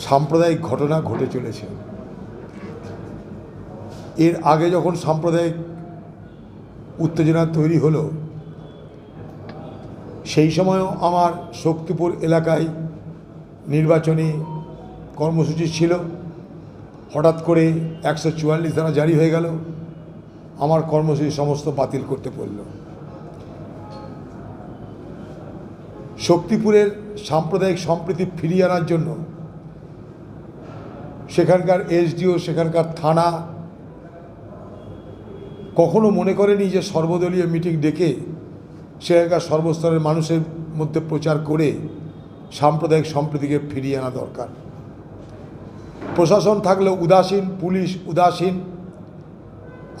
সাম্প্রদায়িক ঘটনা ঘটে চলেছে। এর আগে যখন সাম্প্রদায়িক উত্তেজনা তৈরি হলো, সেই সময়ও আমার শক্তিপুর এলাকায় নির্বাচনী কর্মসূচি ছিল। হঠাৎ করে একশো চুয়াল্লিশ ধারা জারি হয়ে গেল। আমার কর্মসূচি সমস্ত বাতিল করতে পড়ল। শক্তিপুরের সাম্প্রদায়িক সম্প্রীতি ফিরিয়ে আনার জন্য সেখানকার এসডিও, সেখানকার থানা কখনো মনে করেনি যে সর্বদলীয় মিটিং ডেকে সেখানকার সর্বস্তরের মানুষের মধ্যে প্রচার করে সাম্প্রদায়িক সম্প্রীতিকে ফিরিয়ে আনা দরকার। প্রশাসন থাকলেও উদাসীন, পুলিশ উদাসীন।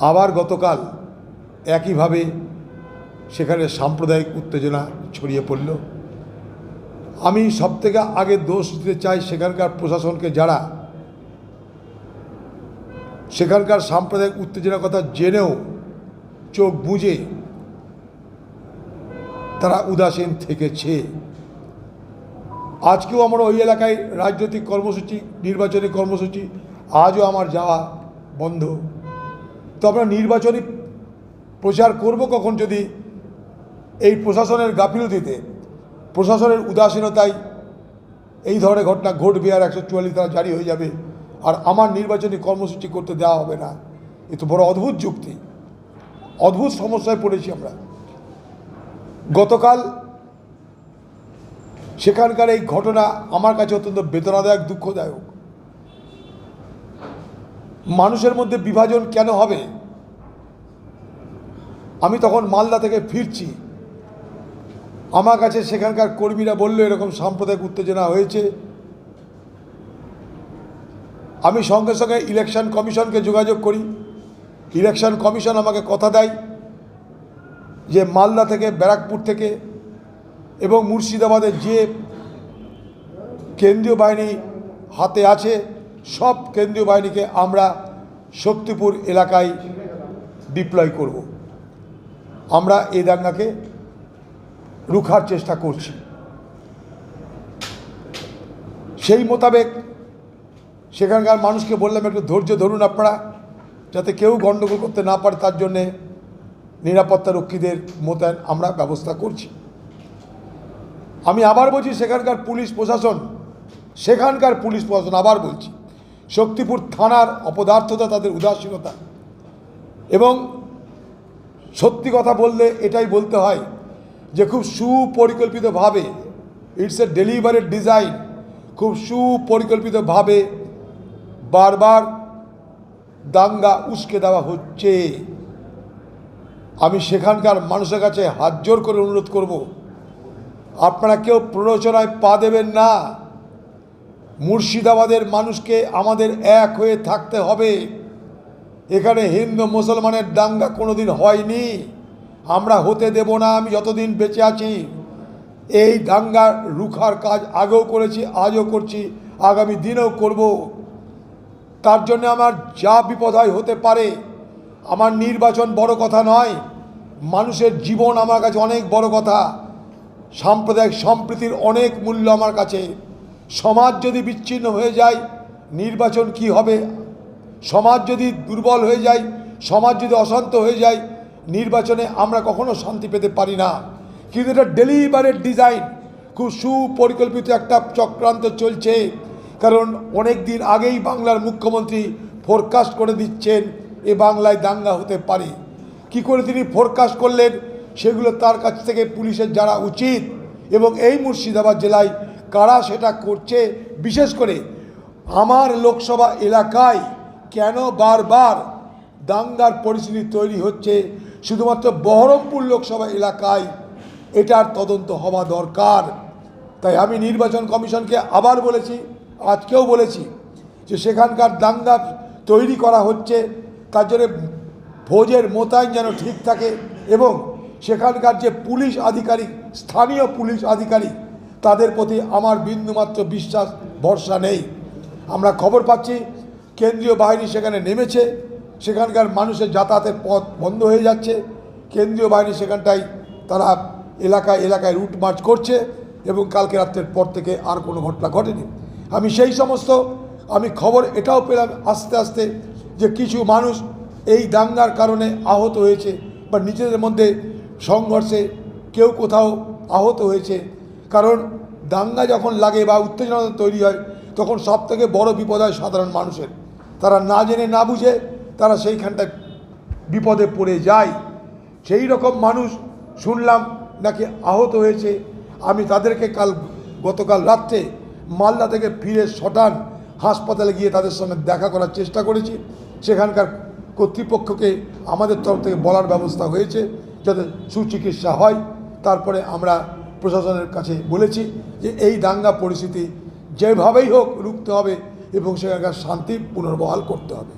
আবার গতকাল একইভাবে সেখানে সাম্প্রদায়িক উত্তেজনা ছড়িয়ে পড়ল। আমি সবথেকে আগে দোষ দিতে চাই সেখানকার প্রশাসনকে যারা সেখানকার সাম্প্রদায়িক উত্তেজনার কথা জেনেও চোখ বুঝে তারা উদাসীন থেকেছে। আজকেও আমরা ওই এলাকায় রাজনৈতিক কর্মসূচি, নির্বাচনী কর্মসূচি, আজও আমার যাওয়া বন্ধ। তো আমরা নির্বাচনী প্রচার করব কখন যদি এই প্রশাসনের গাফিলতিতে, প্রশাসনের উদাসীনতায় এই ধরনের ঘটনা ঘটবে আর একশো চুয়াল্লিশ জারি হয়ে যাবে। আর আমার নির্বাচনী কর্মসূচি করতে দেওয়া হবে না। এ তো বড় অদ্ভুত যুক্তি। অদ্ভুত সমস্যায় পড়েছি আমরা। গতকাল সেখানকার এই ঘটনা আমার কাছে অত্যন্ত বেদনাদায়ক, দুঃখদায়ক। মানুষের মধ্যে বিভাজন কেন হবে? আমি তখন মালদা থেকে ফিরছি। আমার কাছে সেখানকার কর্মীরা বলল, এরকম সাম্প্রদায়িক উত্তেজনা হয়েছে। আমি সঙ্গে সঙ্গে ইলেকশন কমিশনকে যোগাযোগ করি। ইলেকশন কমিশন আমাকে কথা দেয় যে মালদা থেকে, ব্যারাকপুর থেকে এবং মুর্শিদাবাদের যে কেন্দ্রীয় বাহিনী হাতে আছে, সব কেন্দ্রীয় বাহিনীকে আমরা শক্তিপুর এলাকায় ডিপ্লয় করব। আমরা এই দাঙ্গাকে রুখার চেষ্টা করছি। সেই মোতাবেক সেখানকার মানুষকে বললাম, একটু ধৈর্য ধরুন আপনারা, যাতে কেউ গণ্ডগোল করতে না পারে, তার জন্যে নিরাপত্তা রক্ষীদের মোতায়েন আমরা ব্যবস্থা করছি। আমি আবার বলছি, সেখানকার পুলিশ প্রশাসন, সেখানকার পুলিশ প্রশাসন, আবার বলছি, শক্তিপুর থানার অপদার্থতা, তাদের উদাসীনতা এবং সত্যি কথা বললে এটাই বলতে হয় যে, খুব সুপরিকল্পিতভাবে ইটস এ ডেলিভারেড ডিজাইন খুব সুপরিকল্পিতভাবে বারবার দাঙ্গা উস্কে দেওয়া হচ্ছে। আমি সেখানকার মানুষের কাছে হাত জোর করে অনুরোধ করব, আপনারা কেউ প্ররোচনায় পা দেবেন না। মুর্শিদাবাদের মানুষকে আমাদের এক হয়ে থাকতে হবে। এখানে হিন্দু মুসলমানের দাঙ্গা কোনোদিন হয়নি। আমরা হতে দেব না, আমি যতদিন বেঁচে আছি। এই দাঙ্গা রুখার কাজ আগেও করেছি, আজও করছি, আগামী দিনেও করব। তার জন্য আমার যা বিপদ হয় হতে পারে। আমার নির্বাচন বড় কথা নয়, মানুষের জীবন আমার কাছে অনেক বড় কথা। সাম্প্রদায়িক সম্প্রীতির অনেক মূল্য আমার কাছে। সমাজ যদি বিচ্ছিন্ন হয়ে যায়, নির্বাচন কি হবে? সমাজ যদি দুর্বল হয়ে যায়, সমাজ যদি অশান্ত হয়ে যায়, নির্বাচনে আমরা কখনো শান্তি পেতে পারি না। কিন্তু এটা ডেলিভারেট ডিজাইন খুব সুপরিকল্পিত একটা চক্রান্ত চলছে। কারণ অনেক দিন আগেই বাংলার মুখ্যমন্ত্রী ফোরকাস্ট করে দিচ্ছেন এ বাংলায় দাঙ্গা হতে পারে। কি করে তিনি ফোরকাস্ট করলেন সেগুলো তার কাছ থেকে পুলিশের যারা উচিত এবং এই মুর্শিদাবাদ জেলায় কারা সেটা করছে, বিশেষ করে আমার লোকসভা এলাকায় কেন বারবার দাঙ্গার পরিস্থিতি তৈরি হচ্ছে, শুধুমাত্র বহরমপুর লোকসভা এলাকায় এটার তদন্ত হওয়া দরকার। তাই আমি নির্বাচন কমিশনকে আবার বলেছি আজকেও বলেছি যে সেখানকার দাঙ্গা তৈরি করা হচ্ছে, তার জন্য ভোজের মোতায়েন যেন ঠিক থাকে এবং সেখানকার যে পুলিশ আধিকারিক, স্থানীয় পুলিশ আধিকারিক, তাদের প্রতি আমার বিন্দুমাত্র বিশ্বাস, ভরসা নেই। আমরা খবর পাচ্ছি, কেন্দ্রীয় বাহিনী সেখানে নেমেছে, সেখানকার মানুষের যাতায়াতের পথ বন্ধ হয়ে যাচ্ছে, কেন্দ্রীয় বাহিনী সেখানটায় তারা এলাকায় এলাকায় রুট মার্চ করছে এবং কালকে রাত্রের পর থেকে আর কোনো ঘটনা ঘটেনি। আমি সেই সমস্ত, আমি খবর এটাও পেলাম আস্তে আস্তে যে কিছু মানুষ এই দাঙ্গার কারণে আহত হয়েছে বা নিজেদের মধ্যে সংঘর্ষে কেউ কোথাও আহত হয়েছে। কারণ দাঙ্গা যখন লাগে বা উত্তেজনা তৈরি হয়, তখন সব থেকে বড় বিপদ হয় সাধারণ মানুষের। তারা না জেনে না বুঝে তারা সেইখানটায় বিপদে পড়ে যায়। সেই রকম মানুষ শুনলাম নাকি আহত হয়েছে। আমি তাদেরকে কাল, গতকাল রাত্রে মালদা থেকে ফিরে শটান হাসপাতালে গিয়ে তাদের সঙ্গে দেখা করার চেষ্টা করেছি। সেখানকার কর্তৃপক্ষকে আমাদের তরফ থেকে বলার ব্যবস্থা হয়েছে যাতে সুচিকিৎসা হয়। তারপরে আমরা প্রশাসনের কাছে বলেছি যে এই দাঙ্গা পরিস্থিতি যেভাবেই হোক রুখতে হবে এবং সেখানকার শান্তি পুনর্বহাল করতে হবে।